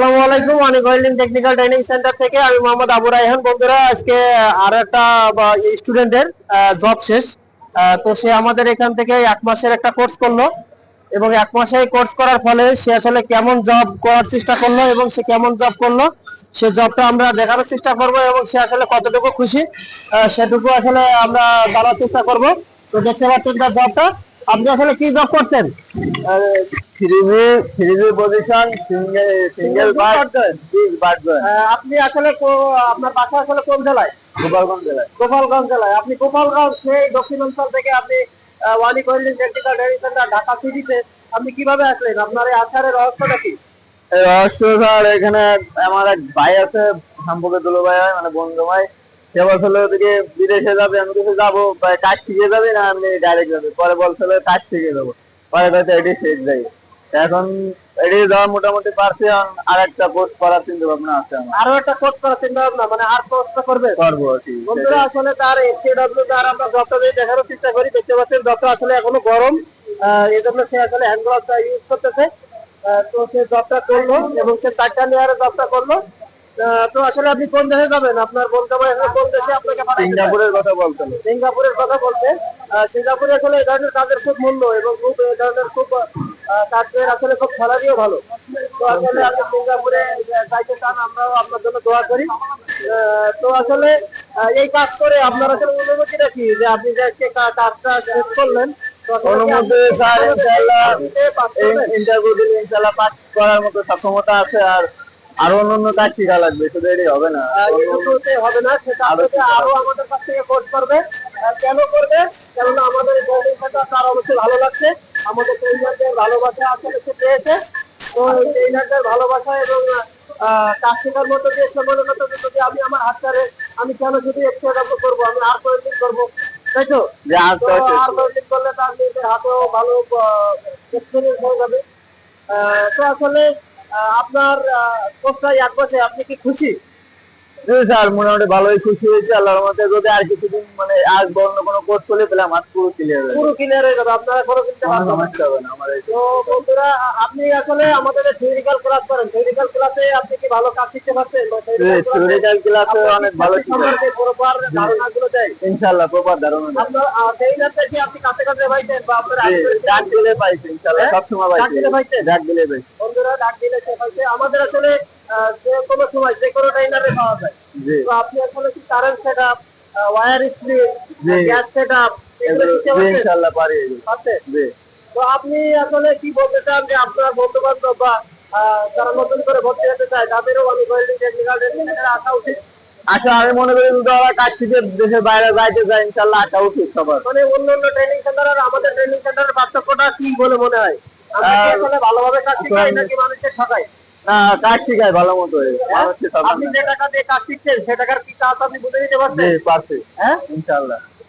কেমন জব করার চেষ্টা করল এবং সে কেমন জব করল, সে জবটা আমরা দেখানোর চেষ্টা করব এবং সে আসলে কতটুকু খুশি সেটুকু আসলে আমরা জানার চেষ্টা করব। তো দেখতে পাচ্ছেন তার জবটা আপনি আসলে কি জব আহ, আপনি আসলে আপনার বাসা আসলে কোন জেলায়? গোপালগঞ্জ জেলায়। গোপালগঞ্জ জেলায়। আপনি গোপালগঞ্জ সেই দক্ষিণ অঞ্চল থেকে আপনি ওয়ানি কোয়েলিং টেকনিক্যাল ট্রেনিং সেন্টার ঢাকা সিটিতে আপনি কীভাবে আসলেন? আপনার এই আসারের রহস্যটা কি? রহস্য স্যার এখানে আমার এক ভাই আছে সম্পর্কে দুলো ভাই মানে বন্ধু ভাই। সে বলছিল ওদিকে বিদেশে যাবে আমি কিছু যাব কাজ শিখে যাবে না আমি ডাইরেক্ট যাবে? পরে বলছিল কাজ শিখে যাব। পরে হয়তো এটি শেষ যাই। এখন এটি যাওয়া মোটামুটি পারছি আর একটা কোর্স করার চিন্তা ভাবনা আছে আমার। আরও একটা কোর্স করার চিন্তা ভাবনা মানে আর কোর্সটা করবে? করব বন্ধুরা আসলে তার এসটিডব্লিউ তার আমরা জবটা যদি দেখানোর চেষ্টা করি দেখতে পাচ্ছেন জবটা আসলে এখনও গরম এই জন্য সে আসলে হ্যান্ড গ্লাভসটা ইউজ করতেছে। তো সে জবটা করল এবং সে চারটা লেয়ারে জবটা করল। তো আসলে আপনি কোন দেশে যাবেন? আপনার বলতে পারেন কোন দেশে আপনাকে সিঙ্গাপুরের কথা বলছিল সিঙ্গাপুরের কথা বলতে। সিঙ্গাপুরে আসলে এই ধরনের কাজের খুব মূল্য এবং খুব এই ধরনের খুব আসলে খুব স্যালারিও ভালো। তো আসলে আপনি সিঙ্গাপুরে যাইতে চান আমরাও আপনার জন্য দোয়া করি। তো আসলে এই কাজ করে আপনার আসলে অনুমতিটা কি? যে আপনি যে কাজটা শেষ করলেন? ইন্টারভিউ দিলে ইনশাআল্লাহ পাস করার মতো সক্ষমতা আছে আর আরও অন্যান্য কাজ শিখা লাগবে শুধু এটি হবে না। হবে না সেটা আপনাকে আরও আমাদের কাছ থেকে কোর্স করবে। কেন করবে? কেননা আমাদের এই তার অবশ্যই ভালো লাগছে। আমাদের ট্রেনারদের ভালোবাসা আসলে সে পেয়েছে। তো এই ট্রেনারদের ভালোবাসা এবং কাজ শেখার মতো যে সময়ের মতো যদি আমি আমার হাত ছাড়ে আমি কেন শুধু একশো টাকা করব? আমি আর কোয়েন্টিং করব। তাই তো? যে আর তো তো কোয়েন্টিং করলে তার নিজের হাতেও ভালো এক্সপিরিয়েন্স হয়ে যাবে। তো আসলে আপনার কোর্সটাই এক বছর আপনি কি খুশি? স্যার মোটামুটি ভালোই খুশি হয়েছে আল্লাহর মধ্যে যদি আর কিছুদিন মানে আর অন্য কোনো কোর্স করলে পেলে আমার পুরো ক্লিয়ার হয়ে পুরো ক্লিয়ার হয়ে যাবে আপনারা কোনো চিন্তা কোনো ভাবনা সমস্যা হবে না আমার তো বন্ধুরা আপনি আসলে আমাদের থিওরিক্যাল ক্লাস করেন। থিওরিক্যাল ক্লাসে আপনি কি ভালো কাজ শিখতে পারছেন? থিওরিক্যাল ক্লাসে অনেক ভালো সম্পর্কে প্রপার ধারণাগুলো দেয়। ইনশাআল্লাহ প্রপার ধারণা। আপনার ট্রেনারটা কি আপনি কাছে কাছে পাইছেন বা আপনার ডাক দিলে ইনশাআল্লাহ হ্যাঁ? সবসময় ডাক দিলে পাইছেন? ডাক দিলে পাইছি। ডাক দিলে আমাদের আসলে যে কোনো সময় যে কোনো পাওয়া যায়। তো আপনি আসলে কি current set up split gas set up ইনশাআল্লাহ পারি। জি। তো আপনি আসলে কি বলতে চান যে আপনার বন্ধু বান্ধব বা যারা নতুন করে ভর্তি হতে চায় তাদেরও আমি ওয়েল্ডিং টেকনিক্যাল ট্রেনিংয়ের আসা উচিত। আচ্ছা আমি মনে করি যদি ওরা কাজ শিখে দেশের বাইরে যাইতে যায় ইনশাআল্লাহ আসা উচিত সবার। মানে অন্য অন্য ট্রেনিং সেন্টার আর আমাদের ট্রেনিং সেন্টারের পার্থক্যটা কি বলে মনে হয়? আমরা কি আহ, আসলে ভালোভাবে কাজ শিখাই নাকি মানুষের ঠকাই কাজ শিখায় ভালো মতো হ্যাঁ? মানুষকে সবার আপনি যে টাকা দিয়ে কাজ শিখছেন সে টাকার কি কাজ আপনি বুঝে নিতে জি পারছেন পারছি। হ্যাঁ?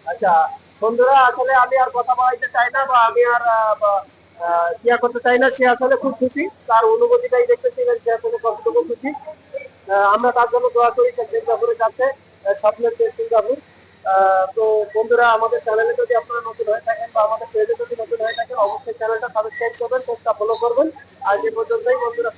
আচ্ছা বন্ধুরা আসলে আমি আর কথা বলাইতে চাই না বা আমি আর আহ, বা, ইয়া করতে চাই না সে আসলে খুব খুশি। তার অনুভূতিটাই দেখতেছিলেন সে আসলে কতটুকু খুশি। আমরা তার জন্য দোয়া করি সে সিঙ্গাপুরে যাচ্ছে স্বপ্নের দেশ সিঙ্গাপুর। তো বন্ধুরা আমাদের চ্যানেলে যদি আপনারা নতুন হয়ে থাকেন বা আমাদের পেজে যদি নতুন হয়ে থাকেন অবশ্যই চ্যানেলটা সাবস্ক্রাইব করবেন পেজটা ফলো করবেন। আজ এ পর্যন্তই বন্ধুরা।